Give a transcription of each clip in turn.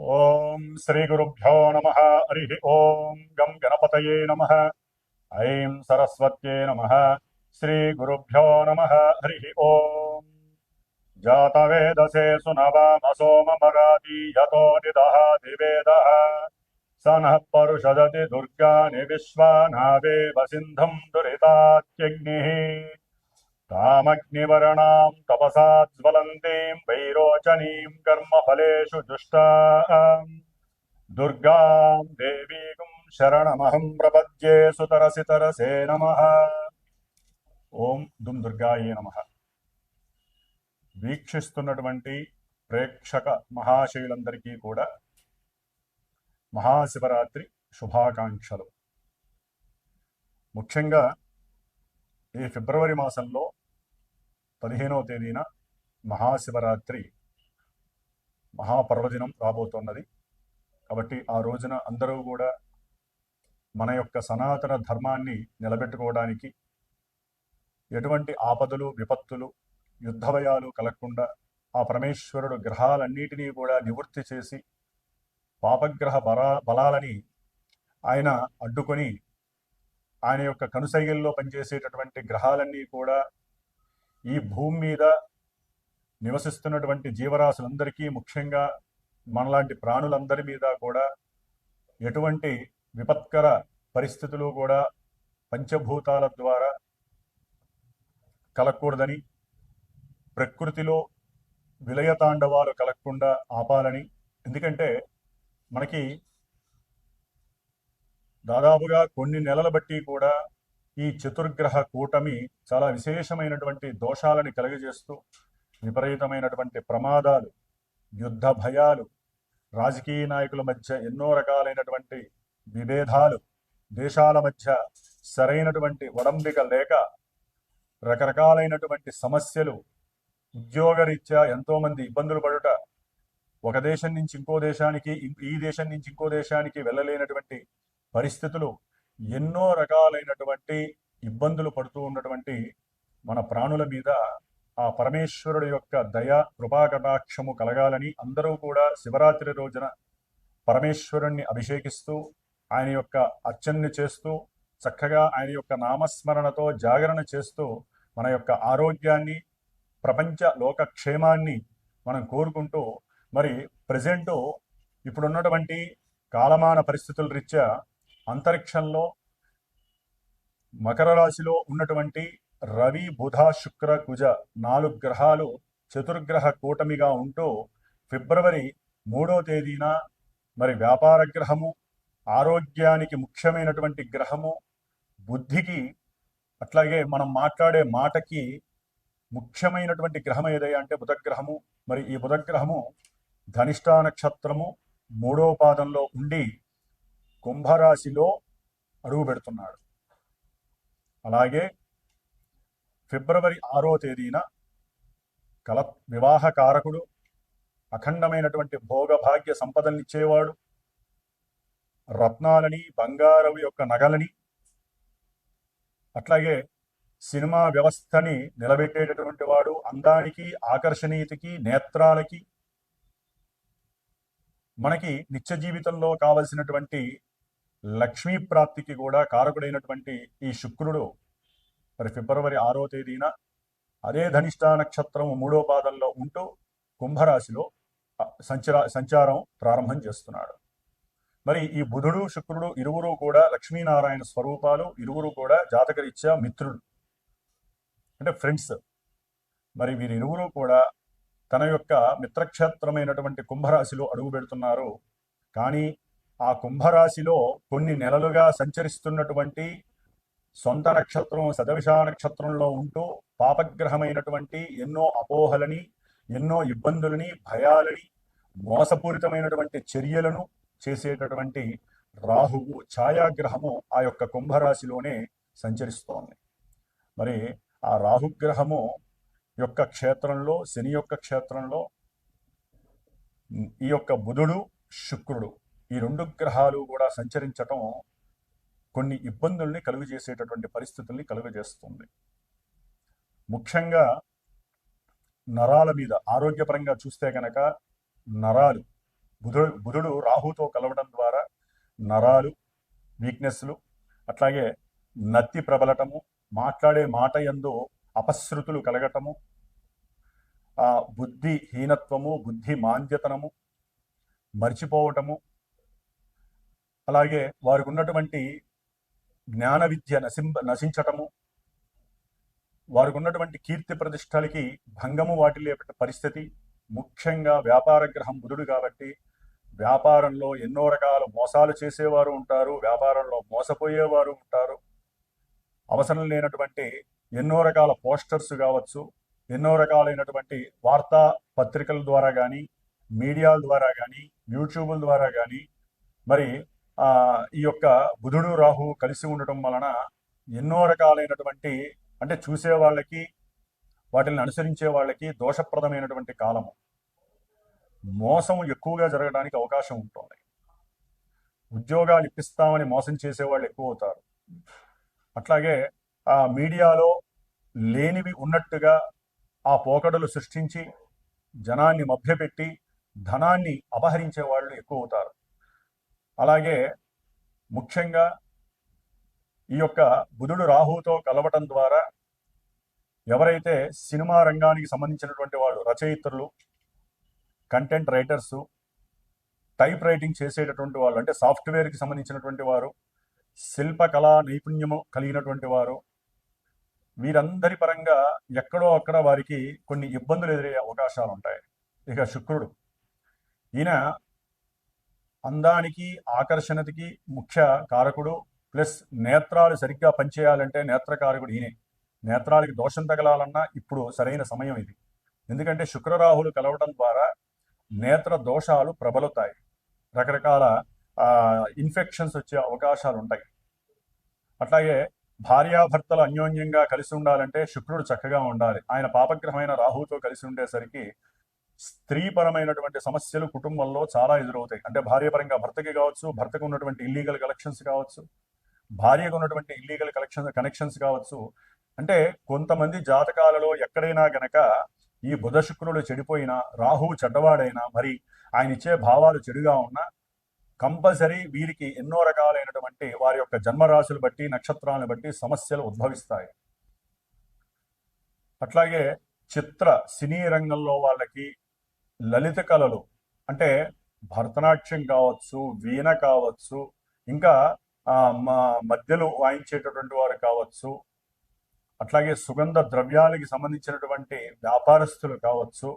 ॐ श्रीगुरुभ्यो नमः, हरिः ॐ गं गणपतये नमः, ऐं सरस्वत्यै नम, श्रीगुरुभ्यो नमः, हरिः ॐ। जातवेदसे सोम निदः दिवेदः स नः दुर्गा विश्वा विश्वानावेव सिंधु दुरितात्यग्निः। तामग्निवर्णाम् तपसा ज्वलन्तीम् वैरोचनीम् कर्मफलेषु जुष्टाम् दुर्गाम् देवीकुम् शरणमहम् प्रपद्ये सुतरसि तरसे नमः ఓం దుమ్ దుర్గాయే నమ వీక్షిస్తున్నటువంటి ప్రేక్షక మహాశయులందరికీ కూడా మహాశివరాత్రి శుభాకాంక్షలు ముఖ్యంగా ఈ ఫిబ్రవరి మాసంలో పదిహేనవ తేదీన మహాశివరాత్రి మహాపర్వదినం రాబోతున్నది. కాబట్టి ఆ రోజున అందరూ కూడా మన యొక్క సనాతన ధర్మాన్ని నిలబెట్టుకోవడానికి ఎటువంటి ఆపదలు విపత్తులు యుద్ధభయాలు కలగకుండా ఆ పరమేశ్వరుడు గ్రహాలన్నిటినీ కూడా నివృత్తి చేసి పాపగ్రహ బలా బలాలని ఆయన అడ్డుకొని ఆయన యొక్క కనుసైగల్లో పనిచేసేటటువంటి గ్రహాలన్నీ కూడా ఈ భూమి మీద నివసిస్తున్నటువంటి జీవరాశులందరికీ ముఖ్యంగా మనలాంటి ప్రాణులందరి మీద కూడా ఎటువంటి విపత్కర పరిస్థితులు కూడా పంచభూతాల ద్వారా కలగకూడదని ప్రకృతిలో విలయతాండవాలు కలగకుండా ఆపాలని. ఎందుకంటే మనకి దాదాపుగా కొన్ని నెలల బట్టి కూడా ఈ చతుర్గ్రహ కూటమి చాలా విశేషమైనటువంటి దోషాలని కలుగజేస్తూ విపరీతమైనటువంటి ప్రమాదాలు యుద్ధ భయాలు రాజకీయ నాయకుల మధ్య ఎన్నో రకాలైనటువంటి విభేదాలు దేశాల మధ్య సరైనటువంటి ఒడంబిక లేక రకరకాలైనటువంటి సమస్యలు ఉద్యోగరీత్యా ఎంతో మంది ఇబ్బందులు పడుట ఒక దేశం నుంచి ఇంకో దేశానికి ఈ దేశం నుంచి ఇంకో దేశానికి వెళ్ళలేనటువంటి పరిస్థితులు ఎన్నో రకాలైనటువంటి ఇబ్బందులు పడుతూ ఉన్నటువంటి మన ప్రాణుల మీద ఆ పరమేశ్వరుడు యొక్క దయ కృపాకటాక్షము కలగాలని అందరూ కూడా శివరాత్రి రోజున పరమేశ్వరుణ్ణి అభిషేకిస్తూ ఆయన యొక్క అర్చనని చేస్తూ చక్కగా ఆయన యొక్క నామస్మరణతో జాగరణ చేస్తూ మన యొక్క ఆరోగ్యాన్ని ప్రపంచ లోకక్షేమాన్ని మనం కోరుకుంటూ మరి ప్రజెంటు ఇప్పుడున్నటువంటి కాలమాన పరిస్థితుల రీత్యా అంతరిక్షంలో మకర రాశిలో ఉన్నటువంటి రవి బుధ శుక్ర కుజ నాలుగు గ్రహాలు చతుర్గ్రహ కూటమిగా ఉంటూ ఫిబ్రవరి మూడో తేదీన మరి వ్యాపార గ్రహము ఆరోగ్యానికి ముఖ్యమైనటువంటి గ్రహము బుద్ధికి అట్లాగే మనం మాట్లాడే మాటకి ముఖ్యమైనటువంటి గ్రహం ఏదయ్యా అంటే బుధగ్రహము. మరి ఈ బుధగ్రహము ధనిష్టా నక్షత్రము మూడో పాదంలో ఉండి కుంభరాశిలో అడుగు పెడుతున్నాడు. అలాగే ఫిబ్రవరి ఆరో తేదీన కల వివాహ కారకుడు అఖండమైనటువంటి భోగభాగ్య సంపదలనిచ్చేవాడు రత్నాలని బంగారం యొక్క నగలని అట్లాగే సినిమా వ్యవస్థని నిలబెట్టేటటువంటి వాడు అందానికి ఆకర్షణీయతకి నేత్రాలకి మనకి నిత్య జీవితంలో కావలసినటువంటి లక్ష్మీ ప్రాప్తికి కూడా కారకుడైనటువంటి ఈ శుక్రుడు మరి ఫిబ్రవరి ఆరో తేదీన అదే ధనిష్టా నక్షత్రం మూడో పాదంలో ఉంటూ కుంభరాశిలో సంచరా సంచారం ప్రారంభం చేస్తున్నాడు. మరి ఈ బుధుడు శుక్రుడు ఇరువురు కూడా లక్ష్మీనారాయణ స్వరూపాలు ఇరువురు కూడా జాతకరీత్యా మిత్రుడు అంటే ఫ్రెండ్స్ మరి వీరిరువురు కూడా తన యొక్క మిత్రక్షేత్రమైనటువంటి కుంభరాశిలో అడుగు పెడుతున్నారు కానీ ఆ కుంభరాశిలో కొన్ని నెలలుగా సంచరిస్తున్నటువంటి సొంత నక్షత్రం సదవిషా నక్షత్రంలో ఉంటూ పాపగ్రహమైనటువంటి ఎన్నో అపోహలని ఎన్నో ఇబ్బందులని భయాలని మోసపూరితమైనటువంటి చర్యలను చేసేటటువంటి రాహువు ఛాయాగ్రహము ఆ యొక్క కుంభరాశిలోనే సంచరిస్తోంది. మరి ఆ రాహుగ్రహము యొక్క క్షేత్రంలో శని యొక్క క్షేత్రంలో ఈ యొక్క బుధుడు శుక్రుడు ఈ రెండు గ్రహాలు కూడా సంచరించటం కొన్ని ఇబ్బందుల్ని కలుగు చేసేటటువంటి పరిస్థితుల్ని కలుగజేస్తుంది. ముఖ్యంగా నరాల మీద ఆరోగ్యపరంగా చూస్తే కనుక నరాలు బుధుడు బుధుడు రాహుతో కలవడం ద్వారా నరాలు వీక్నెస్లు అట్లాగే నత్తి ప్రబలటము మాట్లాడే మాట యందు అపశృతులు కలగటము ఆ బుద్ధి హీనత్వము బుద్ధి మాంద్యతనము మర్చిపోవటము అలాగే వారికి ఉన్నటువంటి జ్ఞాన విద్య నశింప నశించటము వారికి ఉన్నటువంటి కీర్తి ప్రతిష్టలకి భంగము వాటిల్లే పరిస్థితి. ముఖ్యంగా వ్యాపార గ్రహం బుధుడు కాబట్టి వ్యాపారంలో ఎన్నో రకాల మోసాలు చేసేవారు ఉంటారు వ్యాపారంలో మోసపోయేవారు ఉంటారు. అవసరం లేనటువంటి ఎన్నో రకాల పోస్టర్స్ కావచ్చు ఎన్నో రకాలైనటువంటి వార్తా పత్రికల ద్వారా కానీ మీడియాల ద్వారా కానీ యూట్యూబుల ద్వారా కానీ మరి ఈ యొక్క బుధుడు రాహు కలిసి ఉండటం వలన ఎన్నో రకాలైనటువంటి అంటే చూసే వాళ్ళకి వాటిని అనుసరించే వాళ్ళకి దోషప్రదమైనటువంటి కాలము. మోసం ఎక్కువగా జరగడానికి అవకాశం ఉంటుంది. ఉద్యోగాలు ఇప్పిస్తామని మోసం చేసే వాళ్ళు ఎక్కువ అవుతారు అట్లాగే ఆ మీడియాలో లేనివి ఉన్నట్టుగా ఆ పోకడలు సృష్టించి జనాన్ని మభ్యపెట్టి ధనాన్ని అపహరించే వాళ్ళు ఎక్కువ అవుతారు అలాగే ముఖ్యంగా ఈ యొక్క బుధుడు రాహుతో కలవటం ద్వారా ఎవరైతే సినిమా రంగానికి సంబంధించినటువంటి వాళ్ళు రచయిత్రులు కంటెంట్ రైటర్స్ టైప్ రైటింగ్ చేసేటటువంటి వాళ్ళు అంటే సాఫ్ట్వేర్కి సంబంధించినటువంటి వారు శిల్పకళా నైపుణ్యము కలిగినటువంటి వారు వీరందరి పరంగా ఎక్కడో అక్కడ వారికి కొన్ని ఇబ్బందులు ఎదురయ్యే అవకాశాలు ఉంటాయి ఇక శుక్రుడు ఈయన అందానికి ఆకర్షణకి ముఖ్య కారకుడు ప్లస్ నేత్రాలు సరిగ్గా పనిచేయాలంటే నేత్రకారకుడు ఈయనే. నేత్రాలకి దోషం తగలాలన్నా ఇప్పుడు సరైన సమయం ఇది. ఎందుకంటే శుక్రరాహులు కలవడం ద్వారా నేత్ర దోషాలు ప్రబలుతాయి. రకరకాల ఇన్ఫెక్షన్స్ వచ్చే అవకాశాలు ఉంటాయి. అట్లాగే భార్యాభర్తలు అన్యోన్యంగా కలిసి ఉండాలంటే శుక్రుడు చక్కగా ఉండాలి. ఆయన పాపగ్రహమైన రాహుతో కలిసి ఉండేసరికి స్త్రీపరమైనటువంటి సమస్యలు కుటుంబంలో చాలా ఎదురవుతాయి. అంటే భార్యపరంగా భర్తకి కావచ్చు భర్తకు ఉన్నటువంటి ఇల్లీగల్ కలెక్షన్స్ కావచ్చు భార్యకు ఉన్నటువంటి ఇల్లీగల్ కలెక్షన్ కనెక్షన్స్ కావచ్చు. అంటే కొంతమంది జాతకాలలో ఎక్కడైనా గనక ఈ బుధ శుక్రుడు చెడిపోయినా రాహువు చెడ్డవాడైనా మరి ఆయన ఇచ్చే భావాలు చెడుగా ఉన్నా కంపల్సరీ వీరికి ఎన్నో రకాలైనటువంటి వారి యొక్క జన్మరాశులు బట్టి నక్షత్రాలను బట్టి సమస్యలు ఉద్భవిస్తాయి. అట్లాగే చిత్ర సినీ రంగంలో వాళ్ళకి లలిత కళలు. అంటే భరతనాట్యం కావచ్చు వీణ కావచ్చు ఇంకా ఆ, మా మధ్యలో వాయించేటటువంటి వారు కావచ్చు అట్లాగే సుగంధ ద్రవ్యాలకి సంబంధించినటువంటి వ్యాపారస్తులు కావచ్చు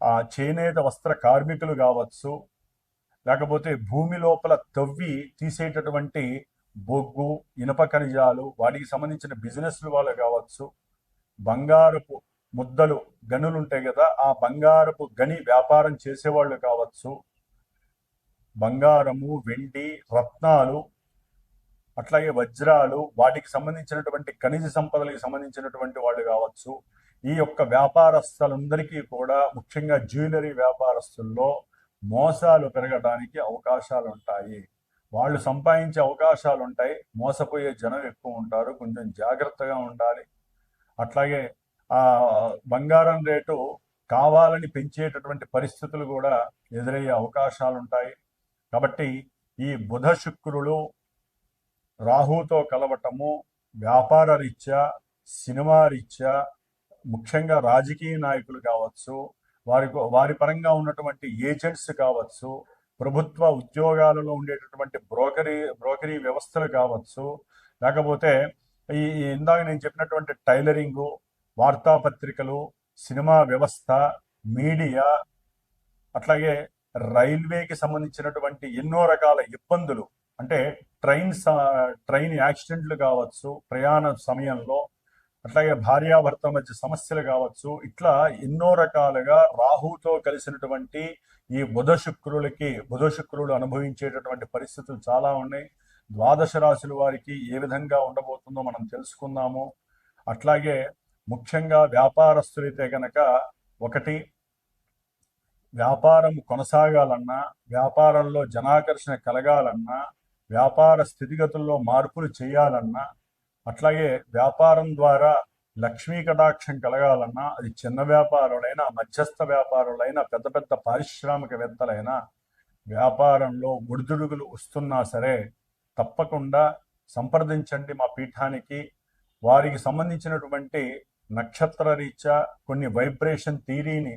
ఆ చేనేత వస్త్ర కార్మికులు కావచ్చు లేకపోతే భూమి లోపల తవ్వి తీసేటటువంటి బొగ్గు ఇనప ఖనిజాలు వాటికి సంబంధించిన బిజినెస్లు వాళ్ళు కావచ్చు బంగారపు ముద్దలు గనులు ఉంటాయి కదా ఆ బంగారపు గని వ్యాపారం చేసేవాళ్ళు కావచ్చు. బంగారము వెండి రత్నాలు అట్లాగే వజ్రాలు వాటికి సంబంధించినటువంటి ఖనిజ సంపదలకు సంబంధించినటువంటి వాళ్ళు కావచ్చు. ఈ యొక్క వ్యాపారస్తులందరికీ కూడా ముఖ్యంగా జ్యువెలరీ వ్యాపారస్తుల్లో మోసాలు పెరగడానికి అవకాశాలు ఉంటాయి. వాళ్ళు సంపాదించే అవకాశాలు ఉంటాయి మోసపోయే జనం ఎక్కువ ఉంటారు. కొంచెం జాగ్రత్తగా ఉండాలి. అట్లాగే బంగారం రేటు కావాలని పెంచేటటువంటి పరిస్థితులు కూడా ఎదురయ్యే అవకాశాలు ఉంటాయి కాబట్టి ఈ బుధ శుక్రులు రాహుతో కలవటము వ్యాపార రీత్యా సినిమా రీత్యా ముఖ్యంగా రాజకీయ నాయకులు కావచ్చు వారి వారి పరంగా ఉన్నటువంటి ఏజెంట్స్ కావచ్చు ప్రభుత్వ ఉద్యోగాలలో ఉండేటటువంటి బ్రోకరీ బ్రోకరీ వ్యవస్థలు కావచ్చు లేకపోతే ఈ ఈ ఇందాక నేను చెప్పినటువంటి టైలరింగు వార్తాపత్రికలు సినిమా వ్యవస్థ మీడియా అట్లాగే రైల్వేకి సంబంధించినటువంటి ఎన్నో రకాల ఇబ్బందులు. అంటే ట్రైన్ ట్రైన్ యాక్సిడెంట్లు కావచ్చు ప్రయాణ సమయంలో అట్లాగే భార్యాభర్త మధ్య సమస్యలు కావచ్చు ఇట్లా ఎన్నో రకాలుగా రాహుతో కలిసినటువంటి ఈ బుధ శుక్రులకి బుధ శుక్రులు అనుభవించేటటువంటి పరిస్థితులు చాలా ఉన్నాయి. ద్వాదశ రాశుల వారికి ఏ విధంగా ఉండబోతుందో మనం తెలుసుకుందాము. అట్లాగే ముఖ్యంగా వ్యాపారస్తులైతే గనక ఒకటి వ్యాపారం కొనసాగాలన్నా వ్యాపారంలో జనాకర్షణ కలగాలన్నా వ్యాపార స్థితిగతుల్లో మార్పులు చేయాలన్నా అట్లాగే వ్యాపారం ద్వారా లక్ష్మీ కటాక్షం కలగాలన్నా అది చిన్న వ్యాపారులైనా మధ్యస్థ వ్యాపారులైనా పెద్ద పెద్ద పారిశ్రామికవేత్తలైనా వ్యాపారంలో ఒడిదుడుగులు వస్తున్నా సరే తప్పకుండా సంప్రదించండి మా పీఠానికి. వారికి సంబంధించినటువంటి నక్షత్ర రీత్యా కొన్ని వైబ్రేషన్ థీరీని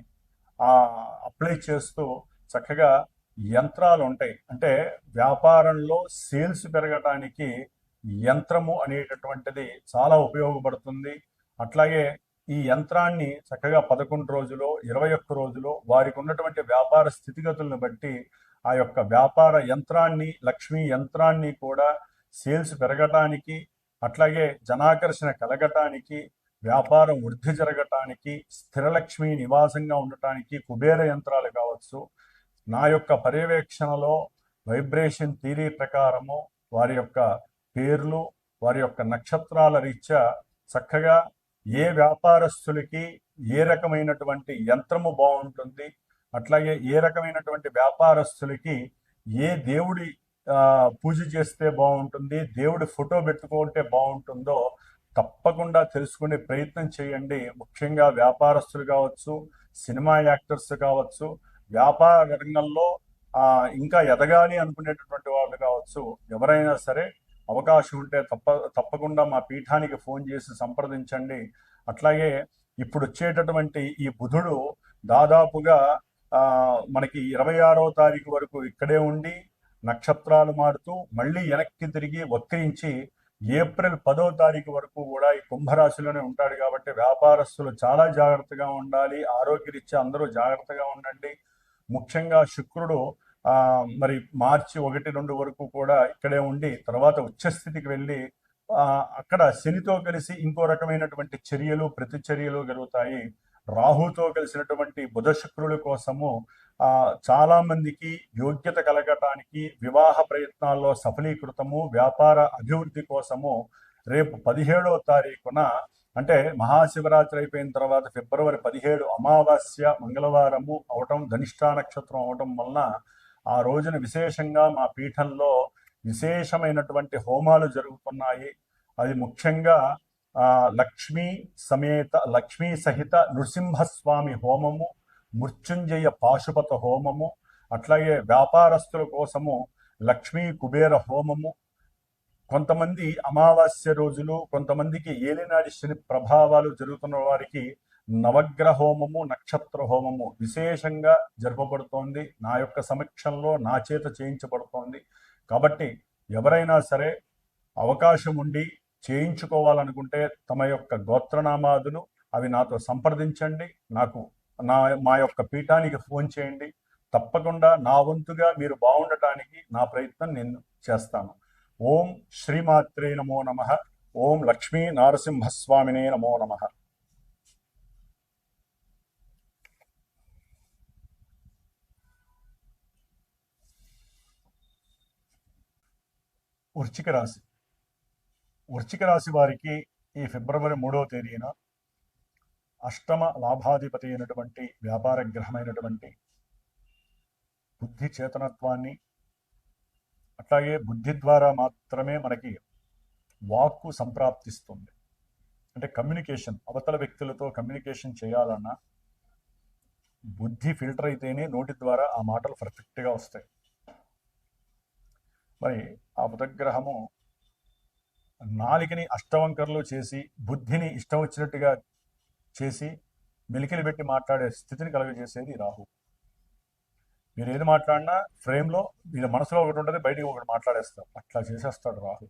అప్లై చేస్తూ చక్కగా యంత్రాలు ఉంటాయి. అంటే వ్యాపారంలో సేల్స్ పెరగటానికి యంత్రము అనేటటువంటిది చాలా ఉపయోగపడుతుంది. అట్లాగే ఈ యంత్రాన్ని చక్కగా పదకొండు రోజులు ఇరవై ఒక్క రోజులు వారికి ఉన్నటువంటి వ్యాపార స్థితిగతులను బట్టి ఆ యొక్క వ్యాపార యంత్రాన్ని లక్ష్మీ యంత్రాన్ని కూడా సేల్స్ పెరగటానికి అట్లాగే జనాకర్షణ కలగటానికి వ్యాపారం వృద్ధి జరగటానికి స్థిరలక్ష్మి నివాసంగా ఉండటానికి కుబేర యంత్రాలు కావచ్చు నా యొక్క పర్యవేక్షణలో వైబ్రేషన్ థీరీ ప్రకారము వారి యొక్క పేర్లు వారి యొక్క నక్షత్రాల రీత్యా చక్కగా ఏ వ్యాపారస్తులకి ఏ రకమైనటువంటి యంత్రము బాగుంటుంది అట్లాగే ఏ రకమైనటువంటి వ్యాపారస్తులకి ఏ దేవుడి పూజ చేస్తే బాగుంటుంది దేవుడి ఫోటో పెట్టుకుంటే బాగుంటుందో తప్పకుండా తెలుసుకునే ప్రయత్నం చేయండి. ముఖ్యంగా వ్యాపారస్తులు కావచ్చు సినిమా యాక్టర్స్ కావచ్చు వ్యాపార రంగంలో ఇంకా ఎదగాలి అనుకునేటటువంటి వాళ్ళు కావచ్చు ఎవరైనా సరే అవకాశం ఉంటే తప్ప తప్పకుండా మా పీఠానికి ఫోన్ చేసి సంప్రదించండి. అట్లాగే ఇప్పుడు వచ్చేటటువంటి ఈ బుధుడు దాదాపుగా మనకి ఇరవై ఆరో తారీఖు వరకు ఇక్కడే ఉండి నక్షత్రాలు మారుతూ మళ్ళీ వెనక్కి తిరిగి వక్రించి ఏప్రిల్ పదో తారీఖు వరకు కూడా ఈ కుంభరాశిలోనే ఉంటాడు కాబట్టి వ్యాపారస్తులు చాలా జాగ్రత్తగా ఉండాలి. ఆరోగ్యరీత్యా అందరూ జాగ్రత్తగా ఉండండి. ముఖ్యంగా శుక్రుడు ఆ మరి మార్చి ఒకటి రెండు వరకు కూడా ఇక్కడే ఉండి తర్వాత ఉచ్చస్థితికి వెళ్ళి ఆ అక్కడ శనితో కలిసి ఇంకో రకమైనటువంటి చర్యలు ప్రతిచర్యలు జరుగుతాయి. రాహుతో కలిసినటువంటి బుధ శుక్రుల కోసము చాలా మందికి యోగ్యత కలగటానికి వివాహ ప్రయత్నాల్లో సఫలీకృతము వ్యాపార అభివృద్ధి కోసము రేపు పదిహేడవ తారీఖున అంటే మహాశివరాత్రి అయిపోయిన తర్వాత ఫిబ్రవరి పదిహేడు అమావాస్య మంగళవారము అవటం ధనిష్టా నక్షత్రం అవటం వలన ఆ రోజున విశేషంగా మా పీఠంలో విశేషమైనటువంటి హోమాలు జరుగుతున్నాయి. అది ముఖ్యంగా లక్ష్మీ సమేత లక్ష్మీ సహిత నృసింహస్వామి హోమము మృత్యుంజయ పాశుపత హోమము అట్లాగే వ్యాపారస్తుల కోసము లక్ష్మీ కుబేర హోమము. కొంతమంది అమావాస్య రోజులు కొంతమందికి ఏలినాడి శని ప్రభావాలు జరుగుతున్న వారికి నవగ్రహ హోమము నక్షత్ర హోమము విశేషంగా జరపబడుతోంది. నా యొక్క సమక్షంలో నా చేత చేయించబడుతోంది. కాబట్టి ఎవరైనా సరే అవకాశం ఉండి చేయించుకోవాలనుకుంటే తమ యొక్క గోత్రనామాదులు అవి నాతో సంప్రదించండి. నాకు నా మా యొక్క పీఠానికి ఫోన్ చేయండి. తప్పకుండా నా వంతుగా మీరు బాగుండటానికి నా ప్రయత్నం నేను చేస్తాను. ఓం శ్రీమాత్రే నమో నమ. ఓం లక్ష్మీ నారసింహస్వామినే నమో నమ. వృచ్చిక రాశి. వృచ్చిక రాశి వారికి ఈ ఫిబ్రవరి మూడవ తేదీన అష్టమ లాభాధిపతి అయినటువంటి వ్యాపార గ్రహమైనటువంటి బుద్ధి చేతనత్వాన్ని అట్లాగే బుద్ధి ద్వారా మాత్రమే మనకి వాక్కు సంప్రాప్తిస్తుంది. అంటే కమ్యూనికేషన్ అవతల వ్యక్తులతో కమ్యూనికేషన్ చేయాలన్నా బుద్ధి ఫిల్టర్ అయితేనే నోటి ద్వారా ఆ మాటలు పర్ఫెక్ట్గా వస్తాయి. మరి ఆ బుధగ్రహము నాలికని అష్టవంకర్లు చేసి బుద్ధిని ఇష్టం వచ్చినట్టుగా చేసి మెలికలు పెట్టి మాట్లాడే స్థితిని కలుగజేసేది రాహు. మీరు ఏది మాట్లాడినా ఫ్రేమ్లో మీరు మనసులో ఒకటి ఉంటుంది బయటికి ఒకటి మాట్లాడేస్తారు. అట్లా చేసేస్తాడు రాహు.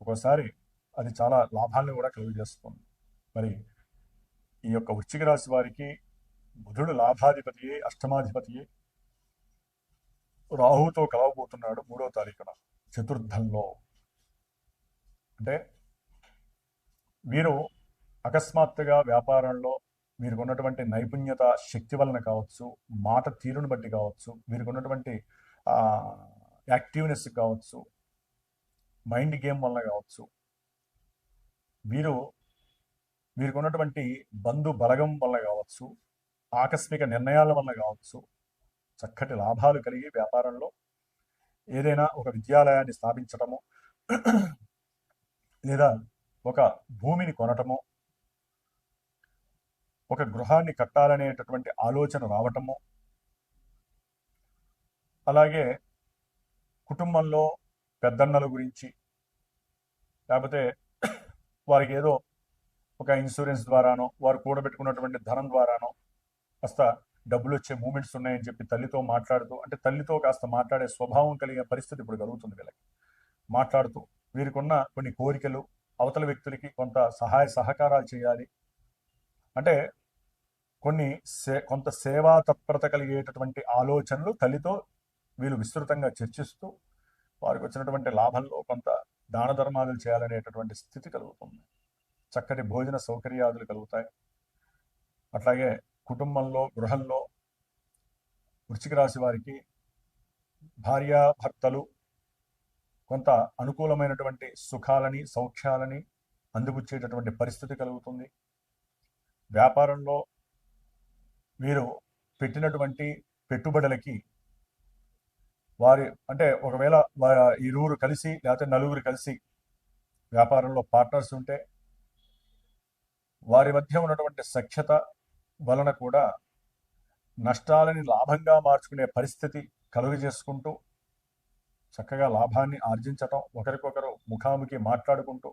ఒక్కోసారి అది చాలా లాభాలను కూడా కలుగజేస్తుంది. మరి ఈ యొక్క వృశ్చిక రాశి వారికి బుధుడు లాభాధిపతియే అష్టమాధిపతియే రాహుతో కలవబోతున్నాడు మూడో తారీఖున చతుర్థంలో. అంటే వీరు అకస్మాత్తుగా వ్యాపారంలో వీరికి ఉన్నటువంటి నైపుణ్యత శక్తి వలన కావచ్చు మాట తీరును బట్టి కావచ్చు వీరికి ఉన్నటువంటి యాక్టివ్నెస్ కావచ్చు మైండ్ గేమ్ వలన కావచ్చు వీరు వీరికి ఉన్నటువంటి బంధు బలగం వలన కావచ్చు ఆకస్మిక నిర్ణయాల వలన కావచ్చు చక్కటి లాభాలు కలిగి వ్యాపారంలో ఏదైనా ఒక విద్యాలయాన్ని స్థాపించటము లేదా ఒక భూమిని కొనటము ఒక గృహాన్ని కట్టాలనేటటువంటి ఆలోచన రావటము. అలాగే కుటుంబంలో పెద్దన్నల గురించి లేకపోతే వారికి ఏదో ఒక ఇన్సూరెన్స్ ద్వారానో వారు కూడబెట్టుకున్నటువంటి ధనం ద్వారానో కాస్త డబ్బులు వచ్చే మూమెంట్స్ ఉన్నాయని చెప్పి తల్లితో మాట్లాడుతూ అంటే తల్లితో కాస్త మాట్లాడే స్వభావం కలిగే పరిస్థితి ఇప్పుడు కలుగుతుంది వీళ్ళకి. మాట్లాడుతూ వీరికున్న కొన్ని కోరికలు అవతల వ్యక్తులకి కొంత సహాయ సహకారాలు చేయాలి. అంటే కొన్ని సే కొంత సేవా తత్పరత కలిగేటటువంటి ఆలోచనలు తల్లితో వీళ్ళు విస్తృతంగా చర్చిస్తూ వారికి వచ్చినటువంటి లాభంలో కొంత దాన ధర్మాలు చేయాలనేటటువంటి స్థితి కలుగుతుంది. చక్కటి భోజన సౌకర్యాదులు కలుగుతాయి. అట్లాగే కుటుంబంలో గృహంలో వృశ్చిక రాశి వారికి భార్యాభర్తలు కొంత అనుకూలమైనటువంటి సుఖాలని సౌఖ్యాలని అందిపుచ్చేటటువంటి పరిస్థితి కలుగుతుంది. వ్యాపారంలో మీరు పెట్టినటువంటి పెట్టుబడులకి వారి అంటే ఒకవేళ ఇరువురు కలిసి లేకపోతే నలుగురు కలిసి వ్యాపారంలో పార్ట్నర్స్ ఉంటే వారి మధ్య ఉన్నటువంటి సఖ్యత వలన కూడా నష్టాలని లాభంగా మార్చుకునే పరిస్థితి కలుగు చేసుకుంటూ చక్కగా లాభాన్ని ఆర్జించటం ఒకరికొకరు ముఖాముఖి మాట్లాడుకుంటూ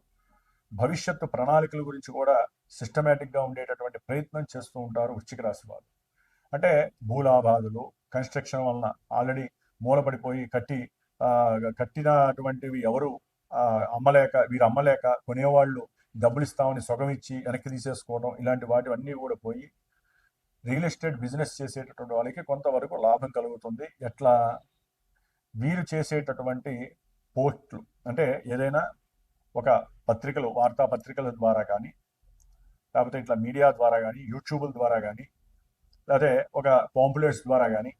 భవిష్యత్తు ప్రణాళికల గురించి కూడా సిస్టమేటిక్గా ఉండేటటువంటి ప్రయత్నం చేస్తూ ఉంటారు వృశ్చిక రాశి వారు. అంటే భూలాభాదులు కన్స్ట్రక్షన్ వలన ఆల్రెడీ మూలపడిపోయి కట్టి కట్టినటువంటివి ఎవరు అమ్మలేక వీరు అమ్మలేక కొనేవాళ్ళు డబ్బులు ఇస్తామని సొగం ఇచ్చి వెనక్కి తీసేసుకోవడం ఇలాంటి వాటివన్నీ కూడా పోయి రియల్ ఎస్టేట్ బిజినెస్ చేసేటటువంటి వాళ్ళకి కొంతవరకు లాభం కలుగుతుంది. ఎట్లా? వీరు చేసేటటువంటి పోస్టులు అంటే ఏదైనా ఒక పత్రికలు వార్తాపత్రికల ద్వారా కానీ లేకపోతే ఇట్లా మీడియా ద్వారా కానీ యూట్యూబ్ ద్వారా కానీ లేకపోతే ఒక పాంపులెట్స్ ద్వారా కానీ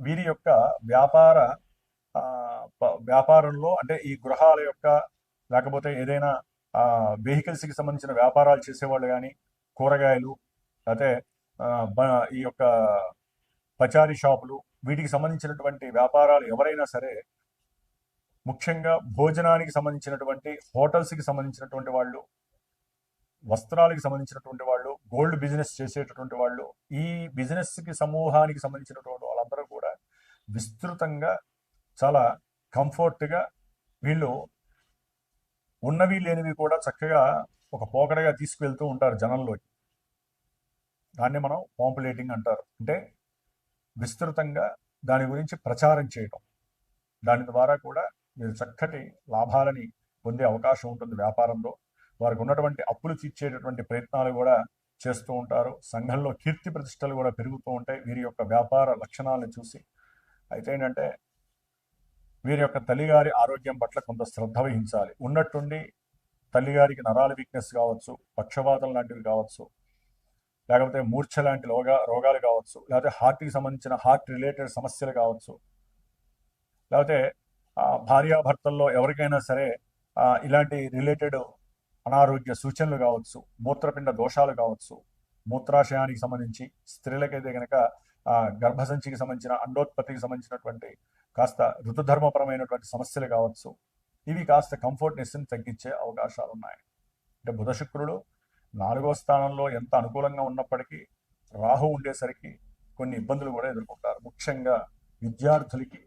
వీరి యొక్క వ్యాపార వ్యాపారంలో అంటే ఈ గృహాల యొక్క లేకపోతే ఏదైనా వెహికల్స్కి సంబంధించిన వ్యాపారాలు చేసేవాళ్ళు కానీ కూరగాయలు లేకపోతే ఈ యొక్క పచారీ షాపులు వీటికి సంబంధించినటువంటి వ్యాపారాలు ఎవరైనా సరే ముఖ్యంగా భోజనానికి సంబంధించినటువంటి హోటల్స్కి సంబంధించినటువంటి వాళ్ళు వస్త్రాలకు సంబంధించినటువంటి వాళ్ళు గోల్డ్ బిజినెస్ చేసేటటువంటి వాళ్ళు ఈ బిజినెస్కి సమూహానికి సంబంధించినటువంటి వాళ్ళందరూ కూడా విస్తృతంగా చాలా కంఫర్ట్గా వీళ్ళు ఉన్నవి లేనివి కూడా చక్కగా ఒక పోకడగా తీసుకువెళ్తూ ఉంటారు జనంలోకి. దాన్ని మనం పాంపులేటింగ్ అంటారు. అంటే విస్తృతంగా దాని గురించి ప్రచారం చేయటం. దాని ద్వారా కూడా మీరు చక్కటి లాభాలని పొందే అవకాశం ఉంటుంది వ్యాపారంలో. వారికి ఉన్నటువంటి అప్పులు తీర్చేటటువంటి ప్రయత్నాలు కూడా చేస్తూ ఉంటారు. సంఘంలో కీర్తి ప్రతిష్టలు కూడా పెరుగుతూ ఉంటాయి. వీరి యొక్క వ్యాపార లక్షణాలను చూసి అయితే ఏంటంటే వీరి యొక్క తల్లిగారి ఆరోగ్యం పట్ల కొంత శ్రద్ధ వహించాలి. ఉన్నట్టుండి తల్లిగారికి నరాల వీక్నెస్ కావచ్చు పక్షవాతం లాంటివి కావచ్చు లేకపోతే మూర్ఛ లాంటి రోగా రోగాలు కావచ్చు లేకపోతే హార్ట్కి సంబంధించిన హార్ట్ రిలేటెడ్ సమస్యలు కావచ్చు లేకపోతే ఆ, భార్యాభర్తల్లో ఎవరికైనా సరే ఇలాంటి రిలేటెడ్ అనారోగ్య సూచనలు కావచ్చు మూత్రపిండ దోషాలు కావచ్చు మూత్రాశయానికి సంబంధించి స్త్రీలకైతే కనుక గర్భసంచికి సంబంధించిన అండోత్పత్తికి సంబంధించినటువంటి కాస్త ఋతుధర్మపరమైనటువంటి సమస్యలు కావచ్చు ఇవి కాస్త కంఫర్ట్నెస్ని తగ్గించే అవకాశాలు ఉన్నాయి అంటే బుధ శుక్రుడు నాలుగో స్థానంలో ఎంత అనుకూలంగా ఉన్నప్పటికీ రాహు ఉండేసరికి కొన్ని ఇబ్బందులు కూడా ఎదుర్కొంటారు. ముఖ్యంగా విద్యార్థులకి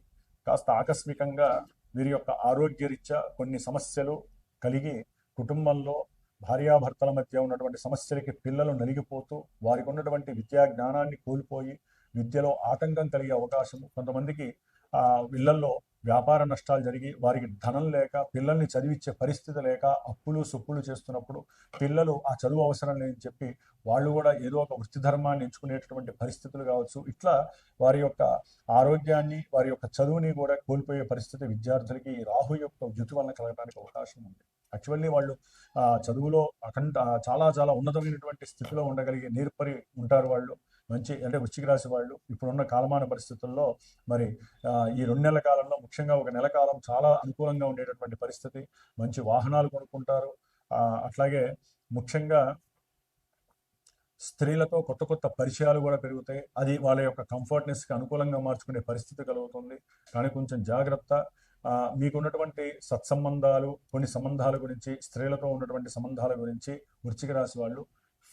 కాస్త ఆకస్మికంగా వీరి యొక్క ఆరోగ్యరీత్యా కొన్ని సమస్యలు కలిగి కుటుంబంలో భార్యాభర్తల మధ్య ఉన్నటువంటి సమస్యలకి పిల్లలు నలిగిపోతూ వారికి ఉన్నటువంటి విద్యా జ్ఞానాన్ని కోల్పోయి విద్యలో ఆటంకం కలిగే అవకాశం కొంతమందికి ఆ ఇళ్ళలో వ్యాపార నష్టాలు జరిగి వారికి ధనం లేక పిల్లల్ని చదివించే పరిస్థితి లేక అప్పులు సొప్పులు చేస్తున్నప్పుడు పిల్లలు ఆ చదువు అవసరం లేని చెప్పి వాళ్ళు కూడా ఏదో ఒక వృత్తి ధర్మాన్ని ఎంచుకునేటటువంటి పరిస్థితులు కావచ్చు. ఇట్లా వారి యొక్క ఆరోగ్యాన్ని వారి యొక్క చదువుని కూడా కోల్పోయే పరిస్థితి విద్యార్థులకి రాహు యొక్క యుతి వలన కలగడానికి అవకాశం ఉంది. యాక్చువల్లీ వాళ్ళు చదువులో అఖండ చాలా చాలా ఉన్నతమైనటువంటి స్థితిలో ఉండగలిగే నేర్పరి ఉంటారు వాళ్ళు. మంచి అంటే వృశ్చిక రాశి వాళ్ళు. ఇప్పుడున్న కాలమాన పరిస్థితుల్లో మరి ఈ రెండు నెలల కాలంలో ముఖ్యంగా ఒక నెల కాలం చాలా అనుకూలంగా ఉండేటటువంటి పరిస్థితి. మంచి వాహనాలు కొనుక్కుంటారు. అట్లాగే ముఖ్యంగా స్త్రీలతో కొత్త కొత్త పరిచయాలు కూడా పెరుగుతాయి. అది వాళ్ళ యొక్క కంఫర్ట్నెస్కి అనుకూలంగా మార్చుకునే పరిస్థితి కలుగుతుంది. కానీ కొంచెం జాగ్రత్త. మీకున్నటువంటి సత్సంబంధాలు కొన్ని సంబంధాల గురించి స్త్రీలతో ఉన్నటువంటి సంబంధాల గురించి వృచ్చిక రాశి వాళ్ళు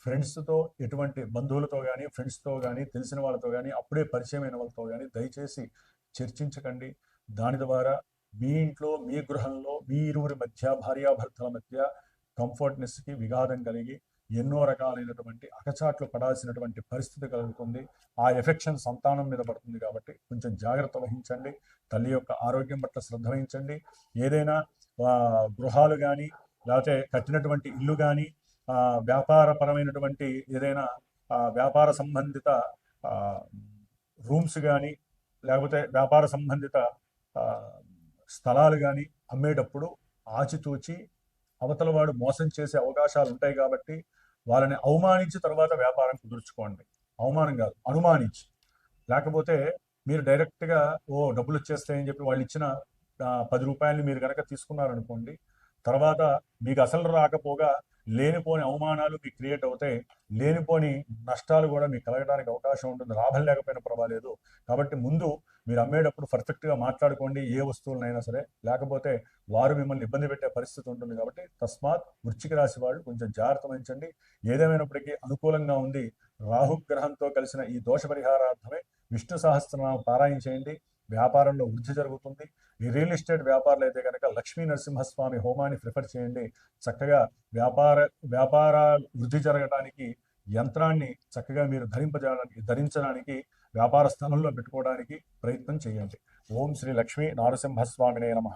ఫ్రెండ్స్తో ఎటువంటి బంధువులతో కానీ ఫ్రెండ్స్తో కానీ తెలిసిన వాళ్ళతో కానీ అప్పుడే పరిచయమైన వాళ్ళతో కానీ దయచేసి చర్చించకండి. దాని ద్వారా మీ ఇంట్లో మీ గృహంలో మీ ఇరువురి మధ్య భార్యాభర్తల మధ్య కంఫర్ట్నెస్కి విఘాతం కలిగి ఎన్నో రకాలైనటువంటి అకచాట్లు పడాల్సినటువంటి పరిస్థితి కలుగుతుంది. ఆ ఎఫెక్షన్ సంతానం మీద పడుతుంది కాబట్టి కొంచెం జాగ్రత్త వహించండి. తల్లి యొక్క ఆరోగ్యం పట్ల శ్రద్ధ వహించండి. ఏదైనా గృహాలు కానీ లేకపోతే కట్టినటువంటి ఇల్లు కానీ వ్యాపారపరమైనటువంటి ఏదైనా వ్యాపార సంబంధిత రూమ్స్ కానీ లేకపోతే వ్యాపార సంబంధిత స్థలాలు కానీ అమ్మేటప్పుడు ఆచితూచి అవతల వాడు మోసం చేసే అవకాశాలు ఉంటాయి కాబట్టి వాళ్ళని అవమానించి తర్వాత వ్యాపారం కుదుర్చుకోండి. అవమానం కాదు అనుమానించి. లేకపోతే మీరు డైరెక్ట్గా ఓ డబ్బులు వచ్చేస్తాయని చెప్పి వాళ్ళు ఇచ్చిన పది రూపాయలని మీరు కనుక తీసుకున్నారనుకోండి తర్వాత మీకు అసలు రాకపోగా లేనిపోని అవమానాలు మీకు క్రియేట్ అవుతాయి లేనిపోని నష్టాలు కూడా మీకు కలగడానికి అవకాశం ఉంటుంది లాభం లేకపోయినా పర్వాలేదు. కాబట్టి ముందు మీరు అమ్మేటప్పుడు పర్ఫెక్ట్గా మాట్లాడుకోండి ఏ వస్తువులనైనా సరే. లేకపోతే వారు మిమ్మల్ని ఇబ్బంది పెట్టే పరిస్థితి ఉంటుంది కాబట్టి తస్మాత్ వృచ్చిక రాశి వాళ్ళు కొంచెం జాగ్రత్త వహించండి. ఏదేమైనప్పటికీ అనుకూలంగా ఉంది రాహుగ్రహంతో కలిసిన ఈ దోష పరిహారార్థమే విష్ణు సహస్రనామ పారాయణ చేయండి. వ్యాపారంలో వృద్ధి జరుగుతుంది. ఈ రియల్ ఎస్టేట్ వ్యాపారులు అయితే కనుక లక్ష్మీ నరసింహస్వామి హోమాన్ని ప్రిఫర్ చేయండి. చక్కగా వ్యాపార వ్యాపార వృద్ధి జరగడానికి యంత్రాన్ని చక్కగా మీరు ధరింపజేయడానికి ధరించడానికి వ్యాపార స్థలంలో పెట్టుకోవడానికి ప్రయత్నం చేయండి. ఓం శ్రీ లక్ష్మీ నారసింహస్వామినే నమ.